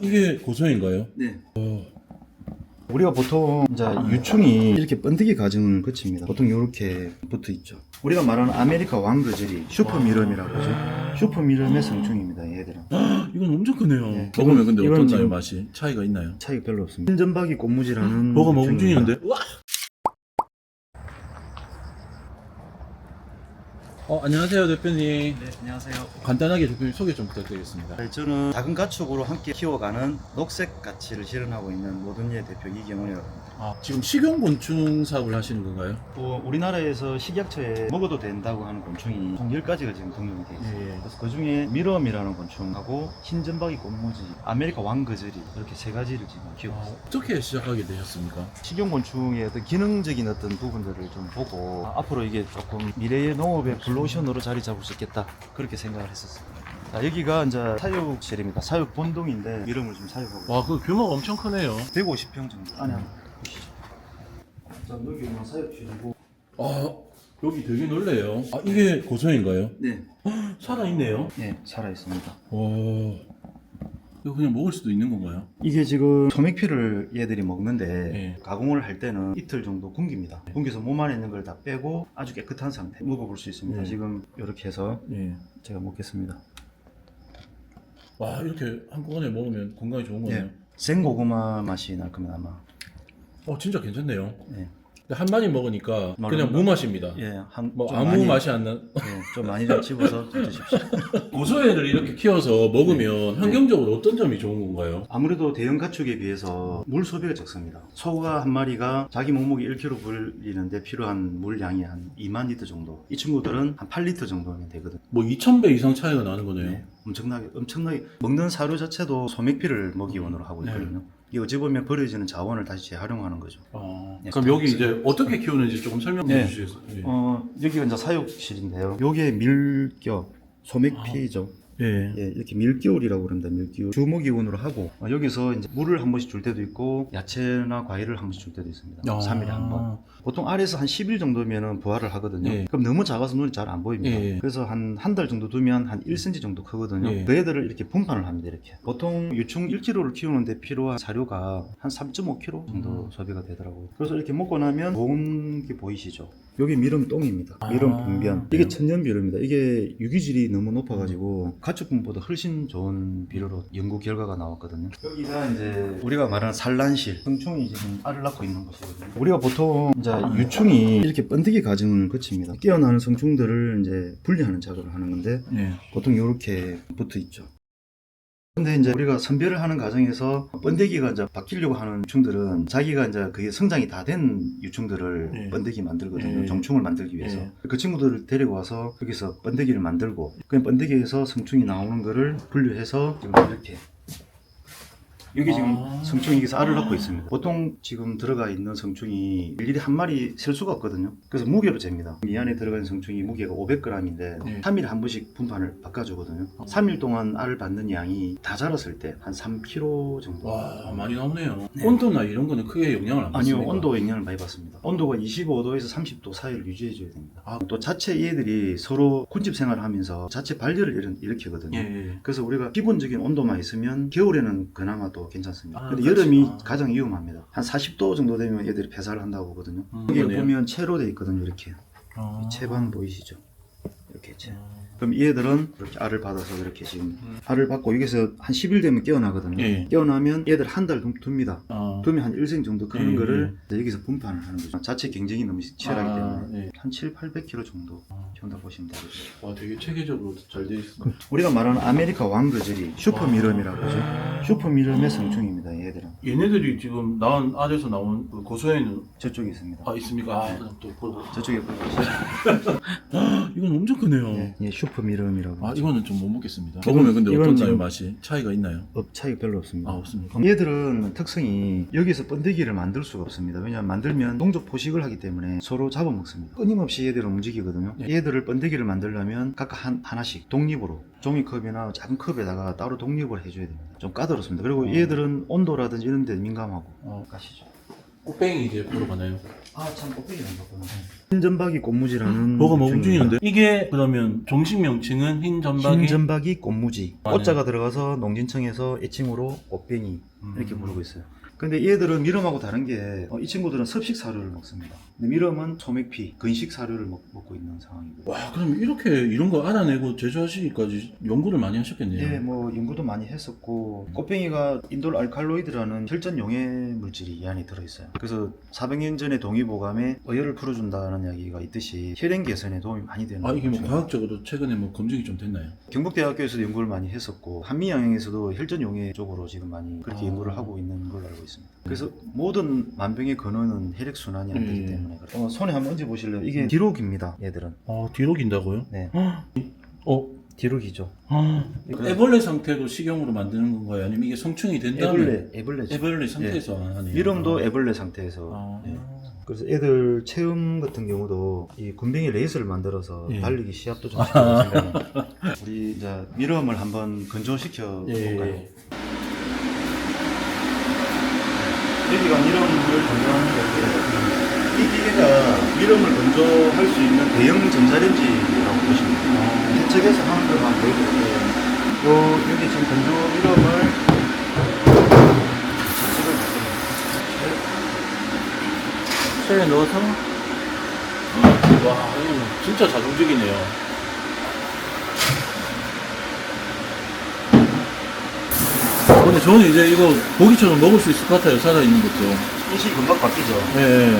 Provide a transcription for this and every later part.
이게 고소인가요? 네. 어, 우리가 보통 이제 유충이 이렇게 번데기 과정을 거칩니다. 보통 이렇게 붙어 있죠. 우리가 말하는 아메리카 왕거절이 슈퍼 미럼이라고 하죠. 슈퍼 미럼의 성충입니다, 얘들은. 이건 엄청 크네요. 네. 먹으면 근데 이건 어떤가요 지금- 맛이? 차이가 있나요? 차이가 별로 없습니다. 흰전박이 꽃무지라는 뭐가 막 유충입니다. 움직이는데? 와! 어, 안녕하세요 대표님. 네, 안녕하세요. 간단하게 대표님 소개 좀 부탁드리겠습니다. 네, 저는 작은 가축으로 함께 키워가는 녹색 가치를 실현하고 있는 모든예 대표 이경원이라고 합니다. 아, 지금 식용곤충 사업을 하시는 건가요? 또 우리나라에서 식약처에 먹어도 된다고 하는 곤충이 총 10가지가 지금 등록이 되어 있습니다. 예. 그래서 그 중에 미럼이라는 곤충하고 흰전박이 꽃무지, 아메리카 왕거절이 이렇게 세 가지를 지금 키우고 아, 있습니다. 어떻게 시작하게 되셨습니까? 식용곤충의 어떤 기능적인 어떤 부분들을 좀 보고 아, 앞으로 이게 조금 미래의 농업의 블루 오션으로 자리 잡을 수 있겠다 그렇게 생각을 했었습니다. 자, 여기가 이제 사육실입니다. 사육 본동인데 미럼을 좀 사육하고 있습니다. 와, 그 규모가 엄청 크네요. 150평 정도 안에 한번 보시죠. 자, 여기가 사육실이고 아, 여기 되게 놀래요. 아, 이게 고소인가요? 네, 살아있네요. 네 살아 있습니다. 와, 이거 그냥 먹을 수도 있는 건가요? 이게 지금 소맥피를 얘들이 먹는데 네. 가공을 할 때는 이틀 정도 굶깁니다. 굶겨서 몸 안에 있는 걸 다 빼고 아주 깨끗한 상태 먹어볼 수 있습니다. 네. 지금 이렇게 해서 예. 제가 먹겠습니다. 와, 이렇게 한꺼번에 먹으면 건강에 좋은 거네요. 예. 생고구마 맛이 날 겁니다 아마. 어, 진짜 괜찮네요. 예. 한 마리 먹으니까 그냥 말로 무맛입니다. 예, 한, 뭐 좀 아무 많이, 맛이 안 나. 예, 좀 많이 좀 집어서 좀 드십시오. 고소해를 이렇게 키워서 먹으면 네. 환경적으로 어떤 점이 좋은 건가요? 아무래도 대형 가축에 비해서 물 소비가 적습니다. 소가 한 마리가 자기 몸무게 1kg 불리는데 필요한 물 양이 한 2만 리터 정도. 이 친구들은 한 8리터 정도면 되거든요. 뭐 2,000배 이상 차이가 나는 거네요. 네, 엄청나게 엄청나게 먹는 사료 자체도 소맥피를 먹이원으로 하고 네. 있거든요. 이게 어찌 보면 버려지는 자원을 다시 재활용하는 거죠. 아, 네, 그럼 여기 이제 어떻게 키우는지 조금 설명해 네. 주시겠어요? 예. 어, 여기가 이제 사육실인데요. 요게 밀겨 소맥피죠. 예. 예, 이렇게 밀기울이라고 그럽니다. 밀기울. 주먹이온으로 하고 어, 여기서 이제 물을 한 번씩 줄 때도 있고 야채나 과일을 한 번씩 줄 때도 있습니다. 아. 3일에 한 번. 보통 알에서 한 10일 정도면은 부화를 하거든요. 예. 그럼 너무 작아서 눈이 잘 안 보입니다. 예, 예. 그래서 한 한 달 정도 두면 한 1cm 정도 크거든요. 예. 그 애들을 이렇게 분판을 합니다. 이렇게. 보통 유충 1kg를 키우는데 필요한 사료가 한 3.5kg 정도 음. 소비가 되더라고요. 그래서 이렇게 먹고 나면 좋은 게 보이시죠? 여기 미름 똥입니다. 아, 미름 분변. 이게 그래요? 천연 비료입니다. 이게 유기질이 너무 높아가지고 가축분보다 훨씬 좋은 비료로 연구 결과가 나왔거든요. 여기가 이제 우리가 말하는 산란실. 성충이 지금 알을 낳고 있는 곳이거든요. 우리가 보통 이제 유충이 이렇게 번데기 과정을 거칩니다. 깨어나는 성충들을 이제 분리하는 작업을 하는 건데 예. 보통 이렇게 붙어 있죠. 근데 이제 우리가 선별을 하는 과정에서 번데기가 이제 바뀌려고 하는 유충들은 자기가 이제 그게 성장이 다 된 유충들을 예. 번데기 만들거든요. 예. 정충을 만들기 위해서. 예. 그 친구들을 데리고 와서 여기서 번데기를 만들고 그 번데기에서 성충이 나오는 거를 분류해서 이렇게 여기 지금 아. 성충이 알을 낳고 있습니다. 보통 지금 들어가 있는 성충이 일일이 한 마리 셀 수가 없거든요. 그래서 무게로 잽니다. 이 안에 있는 성충이 무게가 500g인데 네. 3일에 한 번씩 분판을 바꿔주거든요. 3일 동안 알을 받는 양이 다 자랐을 때 한 3kg 정도. 와, 많이 나오네요. 네. 온도나 이런 거는 크게 영향을 안 아니요, 받습니까? 온도 영향을 많이 받습니다. 온도가 25도에서 30도 사이를 유지해줘야 됩니다. 아. 또 자체 얘들이 서로 군집 생활을 하면서 자체 발열을 일으- 일으키거든요. 예, 예. 그래서 우리가 기본적인 온도만 있으면 겨울에는 그나마 또 괜찮습니다. 아, 근데 그렇지. 여름이 아. 가장 위험합니다. 한 40도 정도 되면 얘들이 배사를 한다고 하거든요. 음, 여기 그러네요. 보면 채로 돼 있거든요. 이렇게 아. 이 채반 보이시죠? 이렇게 채. 아. 그럼 얘들은 이렇게 알을 받아서 이렇게 지금 음. 알을 받고 여기서 한 10일 되면 깨어나거든요. 예. 깨어나면 얘들 한 달 둡니다. 아. 두면 한 1생 정도 크는 예, 거를 여기서 분판을 하는 거죠. 자체 경쟁이 너무 치열하기 아, 때문에 예. 한 7, 800kg 정도 아. 키운다 보시면 되겠죠. 와, 되게 체계적으로 잘돼 있습니다. 우리가 말하는 아메리카 왕거절이 슈퍼 미럼이라고 하죠. 슈퍼 미럼의 성충입니다. 얘들은 얘네들이 지금 나온 알에서 나온 그 고소에는 저쪽에 있습니다. 아 있습니까? 아, 또 보고. 저쪽에 보시죠. 이건 엄청 크네요. 예, 예, 슈퍼 미럼이라고. 아. 이거는 좀 못 먹겠습니다. 이건- 먹으면 근데 이건 어떤가요 지금- 맛이? 차이가 있나요? 업 차이가 별로 없습니다. 아 없습니까? 얘들은 특성이 여기서 번데기를 만들 수가 없습니다. 왜냐하면 만들면 동족 포식을 하기 때문에 서로 잡아먹습니다. 끊임없이 얘들은 움직이거든요. 네. 얘들을 번데기를 만들려면 각각 한, 하나씩 독립으로 종이컵이나 작은 컵에다가 따로 독립을 해줘야 됩니다. 좀 까다롭습니다. 그리고 어. 얘들은 온도라든지 이런 데 민감하고 어. 가시죠. 꽃뱅이 이제 보러 가나요? 아 참 껍데기 안 봤구나. 흰전박이 꽃무지라는 뭐가. 움직이는데? 이게 그러면 정식 명칭은 흰 전박이 흰전박이 꽃무지. 아, 네. 꽃자가 들어가서 농진청에서 애칭으로 꽃뱅이 이렇게 음. 부르고 있어요. 근데 얘들은 미럼하고 다른 게이 친구들은 섭식 사료를 먹습니다. 근데 미럼은 소맥피, 근식 사료를 먹, 고 있는 상황이고. 와 그럼 이렇게 이런 거 알아내고 제조하시기까지 연구를 많이 하셨겠네요. 예, 뭐 연구도 많이 했었고 꽃뱅이가 인돌 알칼로이드라는 혈전 용해 물질이 이 안에 들어 있어요. 그래서 400년 전에 동의보감에 어혈을 풀어준다는 이야기가 있듯이 혈행 개선에 도움이 많이 되는. 아 이게 뭐. 과학적으로 최근에 뭐 검증이 좀 됐나요? 경북대학교에서도 연구를 많이 했었고 한미 영역에서도 혈전 용해 쪽으로 지금 많이 그렇게 아. 연구를 하고 있는 걸로 알고 있습니다. 그래서 모든 만병의 근원은 혈액 순환이 안 되기 음. 때문에 그래요. 어, 손에 한번 얹어 보실래요? 이게 디록입니다. 얘들은. 아 뒤로 긴다고요? 네, 어? 디록이죠. 아, 그래. 애벌레 상태로 식용으로 만드는 건가요? 아니면 이게 성충이 된 다음에 애벌레, 애벌레죠. 애벌레 상태에서 하네요. 미럼도 애벌레 상태에서. 아. 예. 그래서 애들 체험 같은 경우도 이 군뱅이 레이스를 만들어서 예. 달리기 시합도 좀 시켜볼 생각입니다. 우리 이제 미럼을 한번 건조시켜 예. 볼까요? 여기가 미럼을 건조하는 곳이에요. 이 기계가 미럼을 건조할 수 있는 대형 전자레인지라고 보시면 돼요. 해측에서 하는 걸 한번 보여드릴게요. 요, 여기 지금 건조 만듭니다. 체에 넣어서 와 이거 진짜 잘 움직이네요. 근데 저는 이제 이거 고기처럼 먹을 수 있을 것 같아요. 살아있는 것도. 인식이 금방 바뀌죠. 예.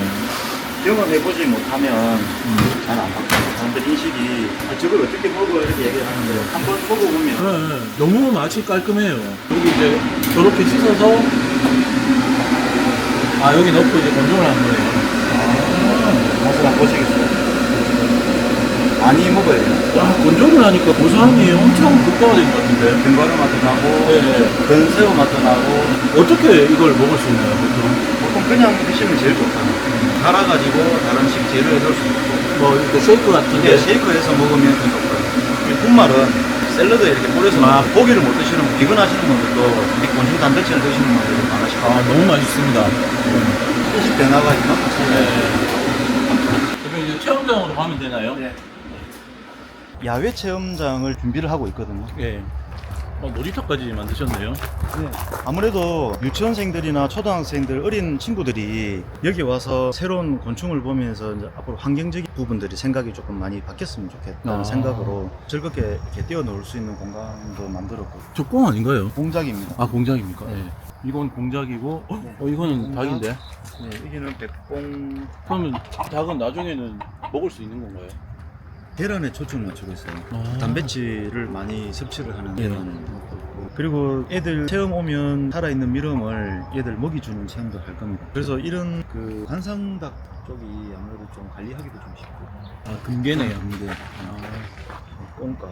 경험해보지 못하면 잘 안 바뀌어요. 사람들 인식이 아, 저걸 어떻게 먹어 이렇게 얘기를 하는데 한 번 먹어보면 네, 너무 맛이 깔끔해요. 여기 이제 저렇게 씻어서 아 여기 넣고 이제 건조를 하는 거예요. 맛을 한번 보시겠어요? 많이 먹어야 돼요. 와 건조를 하니까 고소함이 엄청 극대화된 것 같은데. 견과류 맛도 나고 네. 건새우 맛도 나고 어떻게 이걸 먹을 수 있나요, 보통? 보통 그냥 드시면 제일 좋잖아요. 갈아가지고 다른 식 재료에 넣을 수 있고 뭐 이렇게 쉐이크 같은데. 근데 쉐이크해서 먹으면 더 좋고요. 이 분말은 샐러드에 이렇게 뿌려서 아. 고기를 못 드시는 분, 비건 하시는 분들도 이 곤충 단백질을 드시는 분들이 많으시고 아 너무 맛있습니다. 인식 변화가 이만큼 차이나요. 그럼 이제 체험장으로 가면 되나요? 네. 야외 체험장을 준비를 하고 있거든요. 예. 어, 놀이터까지 만드셨네요. 네. 아무래도 유치원생들이나 초등학생들 어린 친구들이 여기 와서 새로운 곤충을 보면서 이제 앞으로 환경적인 부분들이 생각이 조금 많이 바뀌었으면 좋겠다는 아. 생각으로 즐겁게 이렇게 뛰어놀 수 있는 공간도 만들었고 저꽁 아닌가요? 공작입니다. 아 공작입니까? 네. 예. 이건 공작이고, 어, 네. 어, 이거는 공작. 닭인데. 네, 여기는 백봉 그러면 닭은 나중에는 먹을 수 있는 건가요? 계란에 초점을 맞추고 있어요. 아. 단백질을 많이 섭취를 하는 예. 계란을 먹고 있고 그리고 애들 체험 오면 살아있는 미럼을 애들 먹이 주는 체험도 할 겁니다. 그래서 이런 그 관상닭 쪽이 아무래도 좀 관리하기도 좀 쉽고 아 금괴네요. 근데 꽁까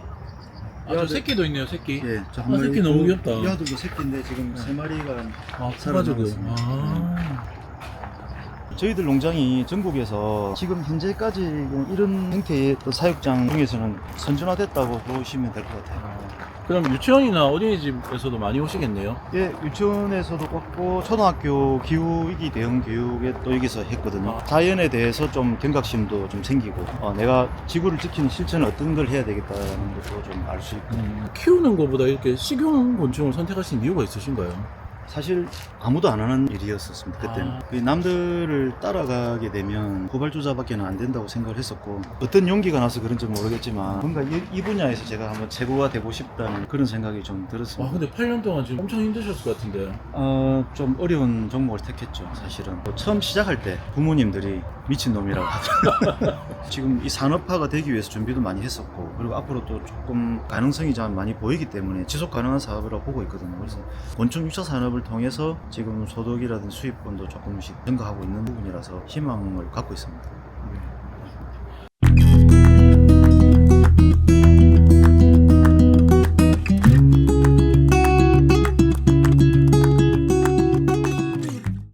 아, 저 새끼도 있네요, 새끼. 예, 저 아, 새끼 너무 귀엽다. 이 아들도 새끼인데 지금 네. 세 마리가 아, 살아남았습니다. 아. 저희들 농장이 전국에서 지금 현재까지 이런 형태의 또 사육장 중에서는 선진화됐다고 보시면 될 것 같아요. 그럼 유치원이나 어린이집에서도 많이 오시겠네요. 예, 유치원에서도 왔고 초등학교 기후위기 대응 교육에 또 여기서 했거든요. 아. 자연에 대해서 좀 경각심도 좀 생기고 어, 내가 지구를 지키는 실천을 어떤 걸 해야 되겠다는 것도 좀 알 수 있고 키우는 것보다 이렇게 식용 곤충을 선택하신 이유가 있으신가요? 사실 아무도 안 하는 일이었었습니다 그때는 아. 그 남들을 따라가게 되면 고발주자밖에는 안 된다고 생각을 했었고 어떤 용기가 나서 그런지 모르겠지만 뭔가 이, 이 분야에서 제가 한번 최고가 되고 싶다는 그런 생각이 좀 아, 들었습니다 근데 8년 동안 지금 엄청 힘드셨을 것 같은데. 어, 좀 어려운 종목을 택했죠, 사실은. 뭐 처음 시작할 때 부모님들이 미친놈이라고 하더라고요. 지금 이 산업화가 되기 위해서 준비도 많이 했었고, 그리고 앞으로 또 조금 가능성이 좀 많이 보이기 때문에 지속 가능한 사업이라고 보고 있거든요. 그래서 곤충 육차 산업을 통해서 지금 소득이라든지 수입권도 조금씩 증가하고 있는 부분이라서 희망을 갖고 있습니다.